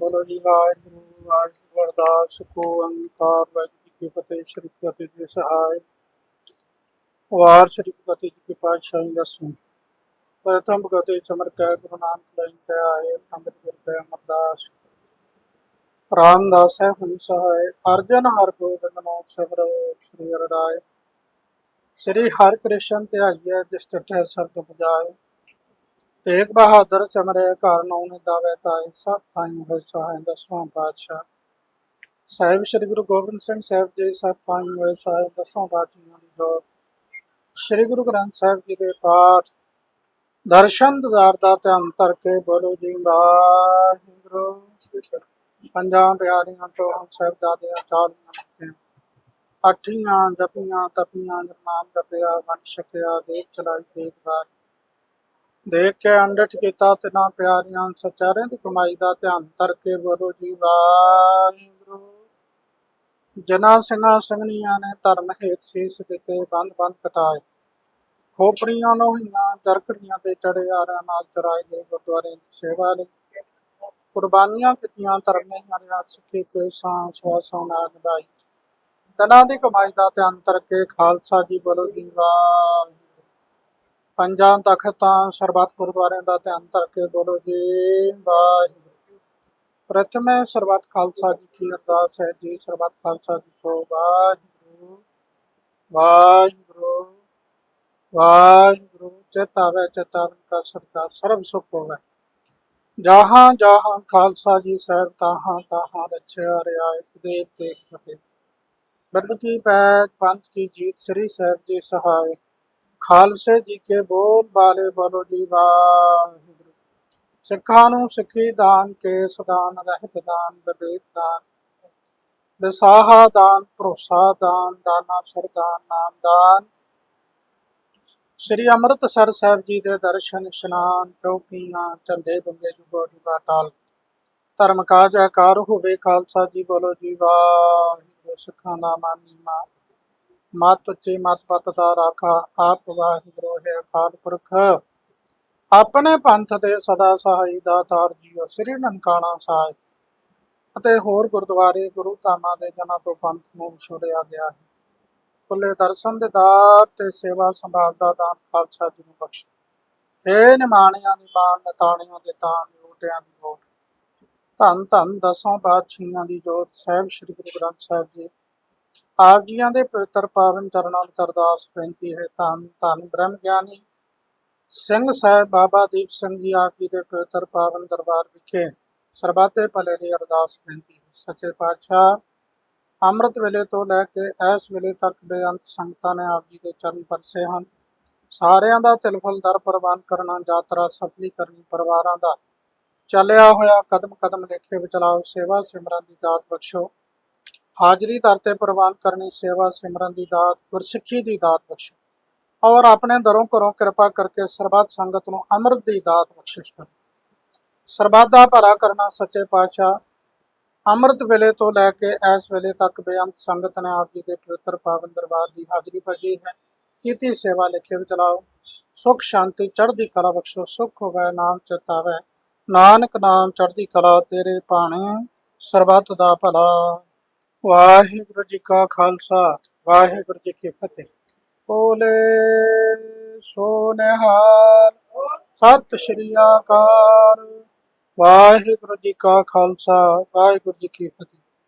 ਬੋਲੋ ਜੀ, ਵਾਹਿਗੁਰੂ ਵਾਹਿਗੁਰੂ ਅਰਦਾਸ, ਕੋ ਅੰਕਾਰ ਵਾਹਿਗੁਰੂ ਜੀ ਕੀ ਫਤਿਹ, ਸ਼੍ਰੀ ਫਤਿਹ ਜੀ, ਸਹਾਇ। ਵਾਰ ਸ਼੍ਰੀ ਫਤਿਹ ਜੀ ਕੀ ਪਾਤਸ਼ਾਹੀ ਦਸਵੇਂ ਪ੍ਰਥਮ ਗਤੇ ਚਮਰ ਕੈ, ਗੁਰੂ ਨਾਨਕ ਲੈਣ ਤੇ ਆਏ ਅੰਮ੍ਰਿਤ ਗੁਰ ਤੇ ਅਮਰਦਾਸ। ਰਾਮਦਾਸ ਹੈ ਹੁਨ ਸਹਾਇ, ਅਰਜਨ ਹਰ ਗੋਬਿੰਦ ਨਾਮ ਸਬਰ ਸ਼੍ਰੀ ਅਰਦਾਇ ਸ੍ਰੀ ਹਰਿ ਕ੍ਰਿਸ਼ਨ ਤੇ ਆਈਏ ਜਿਸ ਟਠੇ ਸ਼ਬਦ ਬਜਾਏ ਤੇਗ ਬਹਾਦਰ ਚਮਰੇ ਘਰ ਨੌ ਦਾਵੇ ਤਾਏ ਸਭ ਪਾਈ ਹੋਏ ਸਹਾਇ ਦਸਵਾਂ ਪਾਤਸ਼ਾਹ ਸਾਹਿਬ ਸ੍ਰੀ ਗੁਰੂ ਗੋਬਿੰਦ ਸਿੰਘ ਸਾਹਿਬ ਜੀ ਸਭ ਪਾਈ ਹੋਏ ਸਹਾਇ ਦਸਾਂ ਪਾਤਸ਼ਾਹਾਂ ਦੀ ਜੋਤ ਸ੍ਰੀ ਗੁਰੂ ਗ੍ਰੰਥ ਸਾਹਿਬ ਜੀ ਦੇ ਪਾਠ। ਦਰਸ਼ਨ ਦਿਦਾਰ ਦਾ ਧਿਆਨ ਕਰਕੇ ਬੋਲੋ ਜੀ, ਵਾਹਿਗੁਰੂ। ਪੰਜਾਂ ਪਿਆਰੀਆਂ ਤੋਂ ਸਾਹਿਬਜ਼ਾਦਿਆਂ ਚਾਲੀਆਂ ਮੁਕਤਿਆਂ। ਅੱਠੀਆਂ ਜਪੀਆਂ, ਤਪੀਆਂ ਨਾਮ ਜਪਿਆ, ਵੰਡ ਛਕਿਆ, ਦੇਖ ਚਲਾਈ, ਦੇਖ ਬਾਰ ਦੇਖ ਕੇ ਅੰਡਟ ਕੀਤਾ ਤਿਨਾ ਪਿਆਰੀਆਂ ਸਚਾਰਿਆਂ ਦੀ ਕਮਾਈ ਦਾ ਧਿਆਨ ਕਰਕੇ ਬੋਲੋ ਜੀ ਵਾਹਿਗੁਰੂ। ਜਨਾ ਸਿੰਘਾਂ ਸੰਗਨੀਆਂ ਨੇ ਧਰਮ ਹੇਤ ਸੀਸ ਦਿੱਤੇ, ਬੰਦ ਬੰਦ ਕਟਾਏ। ਖੋਪੜੀਆਂ ਲੋਹੀਆਂ ਚਰਕੜੀਆਂ ਤੇ ਚੜਿਆਰਾਂ ਨਾਲ ਚਰਾਏ ਦੇ ਗੁਰਦੁਆਰੇ ਦੀ ਸੇਵਾ ਲਈ। ਕੁਰਬਾਨੀਆਂ ਕੀਤੀਆਂ ਧਰਮ ਨੇ ਹਰਿਆ ਸਿੱਖੇ ਤੇ ਸਾਂ ਸਵਾਸਾਂ ਨਾਲ ਨਿਭਾਈ। ਤਨਾਂ ਦੀ ਕਮਾਈ ਦਾ ਧਿਆਨ ਕਰਕੇ ਖਾਲਸਾ ਜੀ ਬੋਲੋ ਜੀ ਵਾਹਿਗੁਰੂ। ਪੰਜਾਂ ਤਖਤਾਂ ਸਰਬੱਤ ਗੁਰਦੁਆਰਿਆਂ ਦਾ ਧਿਆਨ ਕਰਕੇ ਬੋਲੋ ਜੀ, ਵਾਹਿਗੁਰੂ। ਪ੍ਰਥਮੇ ਸਰਬੱਤ ਖਾਲਸਾ ਜੀ ਕੀ ਅਰਦਾਸ ਹੈ ਜੀ ਸਰਬੱਤ ਖਾਲਸਾ ਜੀ ਕੋ ਵਾਹਿਗੁਰੂ ਵਾਹਿਗੁਰੂ ਵਾਹਿਗੁਰੂ। ਚੇਤਾਵੇ ਚੇਤਾਵਨ ਕਾ ਸਰਦਾ ਸਰਬ ਸੁਖ ਹੋਵੇ। ਜਹਾਂ ਜਹਾਂ ਖਾਲਸਾ ਜੀ ਸਾਹਿਬ, ਤਹਾਂ ਤਹਾਂ ਰਛਿਆ ਰਿਆਇਤ ਦੇਵ ਦੇਖ ਫਤਿਹ। ਬਿਰਦ ਕੀ ਪੈਜ ਪੰਥ ਕੀ ਜੀਤ ਸ੍ਰੀ ਸਾਹਿਬ ਜੀ ਸਹਾਇ। ਖਾਲਸੇ ਜੀ ਕੇ ਬੋਲ ਬਾਲੇ ਬੋਲੋ ਜੀ ਵਾਹਿਗੁਰੂ। ਸਿੱਖਾਂ ਨੂੰ ਸਿੱਖੀ ਦਾਨ ਕੇ ਸਦਾਨ, ਰਹਿਤ ਦਾਨ, ਵਿਵੇਕ ਦਾਨ। ਵਿਸਾਹਾ ਦਾਨ, ਭਰੋਸਾ ਦਾਨ, ਦਾਨਾ ਸਰਦਾਨ ਨਾਮ ਦਾਨ। ਸ੍ਰੀ ਅੰਮ੍ਰਿਤਸਰ ਸਾਹਿਬ ਜੀ ਦੇ ਦਰਸ਼ਨ, ਇਸ਼ਨਾਨ, ਚੌਕੀਆਂ, ਝੰਡੇ ਬੰਗੇ ਜੁਗੋ ਜੁਗਾ ਟਾਲ। ਧਰਮ ਕਾਜ ਆਕਾਰ ਹੋਵੇ, ਖਾਲਸਾ ਜੀ ਬੋਲੋ ਜੀ ਵਾਹਿਗੁਰੂ। ਸਿੱਖਾਂ ਦਾ ਮਾਨੀ ਮਾਨ। ਮਤ ਉੱਚੀ ਮਤ ਪਤ ਦਾ ਰਾਖਾ, ਆਪ ਵਾਹਿਗੁਰੂ ਹੈ ਅਕਾਲ ਪੁਰਖ। ਆਪਣੇ ਪੰਥ ਦੇ ਸਦਾ ਸਹਾਈ ਦਾਤਾਰ ਜੀਓ, ਸ੍ਰੀ ਨਨਕਾਣਾ ਸਾਹਿਬ। ਅਤੇ ਹੋਰ ਗੁਰਦੁਆਰੇ ਗੁਰੂ ਧਾਮਾਂ ਦੇ ਜਨਾਂ ਤੋਂ ਪੰਥ ਨੂੰ ਵਿਛੋੜਿਆ ਗਿਆ ਹੈ। ਖੁੱਲੇ ਦਰਸ਼ਨ ਦੇ ਦਾਤ ਤੇ ਸੇਵਾ ਸੰਭਾਲ ਦਾ ਦਾਨ ਖਾਲਸਾ ਜੀ ਨੂੰ ਬਖਸ਼। ਏ ਨਿਮਾਣਿਆਂ ਦੀ ਬਾਣ ਨਤਾਣਿਆਂ ਦੇ ਤਾਣ ਲੋਟਿਆਂ ਦੀ ਲੋਟ ਧੰਨ ਧੰਨ ਦਸਾਂ ਬਾਦਸ਼ਾਹਾਂ ਦੀ ਜੋਤ, ਸਾਹਿਬ ਸ੍ਰੀ ਗੁਰੂ ਗ੍ਰੰਥ ਸਾਹਿਬ ਜੀ। ਆਪ ਜੀਆਂ ਦੇ ਪਵਿੱਤਰ ਪਾਵਨ ਚਰਨਾਂ ਵਿੱਚ ਅਰਦਾਸ ਬੇਨਤੀ ਹੈ, ਧੰਨ ਧੰਨ ਬ੍ਰਹਮ ਗਿਆਨੀ ਸਿੰਘ ਸਾਹਿਬ ਬਾਬਾ ਦੀਪ ਸਿੰਘ ਜੀ ਆਪ ਜੀ ਦੇ ਪਵਿੱਤਰ ਪਾਵਨ ਦਰਬਾਰ ਵਿਖੇ ਸਰਬੱਤੇ ਭਲੇ ਦੀ ਅਰਦਾਸ ਬੇਨਤੀ ਹੈ। ਸੱਚੇ ਪਾਤਸ਼ਾਹ, ਅੰਮ੍ਰਿਤ ਵੇਲੇ ਤੋਂ ਲੈ ਕੇ ਇਸ ਵੇਲੇ ਤੱਕ ਬੇਅੰਤ ਸੰਗਤਾਂ ਨੇ ਆਪ ਜੀ ਦੇ ਚਰਨ ਪਰਸੇ ਹਨ। ਸਾਰਿਆਂ ਦਾ ਤਿਲਫਲ ਦਰ ਪ੍ਰਵਾਨ ਕਰਨਾ, ਯਾਤਰਾ ਸਫਲੀ ਕਰਨੀ, ਪਰਿਵਾਰਾਂ ਦਾ ਚੱਲਿਆ ਹੋਇਆ ਕਦਮ ਕਦਮ ਲੇਖੇ ਵਿਚਲਾਓ ਸੇਵਾ ਸਿਮਰਨ ਦੀ ਦਾਤ ਬਖਸ਼ੋ। ਹਾਜ਼ਰੀ ਦਰ ਤੇ ਪ੍ਰਵਾਨ ਕਰਨੀ ਸੇਵਾ ਸਿਮਰਨ ਦੀ ਦਾਤ, ਗੁਰਸਿੱਖੀ ਦੀ ਦਾਤ ਬਖਸ਼ੋ। ਔਰ ਆਪਣੇ ਦਰੋਂ ਘਰੋਂ ਕਿਰਪਾ ਕਰਕੇ ਸਰਬੱਤ ਸੰਗਤ ਨੂੰ ਅੰਮ੍ਰਿਤ ਦੀ ਦਾਤ ਬਖਸ਼ਿਸ਼ ਕਰੋ। ਸਰਬੱਤ ਦਾ ਭਲਾ ਕਰਨਾ ਸੱਚੇ ਪਾਤਸ਼ਾਹ, ਅੰਮ੍ਰਿਤ ਵੇਲੇ ਤੋਂ ਲੈ ਕੇ ਇਸ ਵੇਲੇ ਤੱਕ ਬੇਅੰਤ ਸੰਗਤ ਨੇ ਆਪ ਜੀ ਦੇ ਪਵਿੱਤਰ ਪਾਵਨ ਦਰਬਾਰ ਦੀ ਹਾਜ਼ਰੀ ਭਰੀ ਹੈ। ਕੀਤੀ ਸੇਵਾ ਲਿਖੇ ਵਿਚਲਾਓ ਚਲਾਓ ਸੁਖ ਸ਼ਾਂਤੀ, ਚੜ੍ਹਦੀ ਕਲਾ ਬਖਸ਼ੋ। ਸੁਖ ਹੋਵੇ, ਨਾਮ ਚਿਤਾਵੇ। ਨਾਨਕ ਨਾਮ, ਚੜ੍ਹਦੀ ਕਲਾ ਤੇਰੇ ਭਾਣੇ। ਸਰਬੱਤ ਦਾ ਭਲਾ ਵਾਹਿਗੁਰੂ ਜੀ ਕਾ ਖਾਲਸਾ, ਵਾਹਿਗੁਰੂ ਜੀ ਕੀ ਫਤਿਹ। ਬੋਲੇ ਸੋ ਸਤਿ ਸ਼੍ਰੀ ਅਕਾਲ। ਵਾਹਿਗੁਰੂ ਜੀ ਕਾ ਖਾਲਸਾ, ਵਾਹਿਗੁਰੂ ਜੀ ਕੀ ਫਤਿਹ।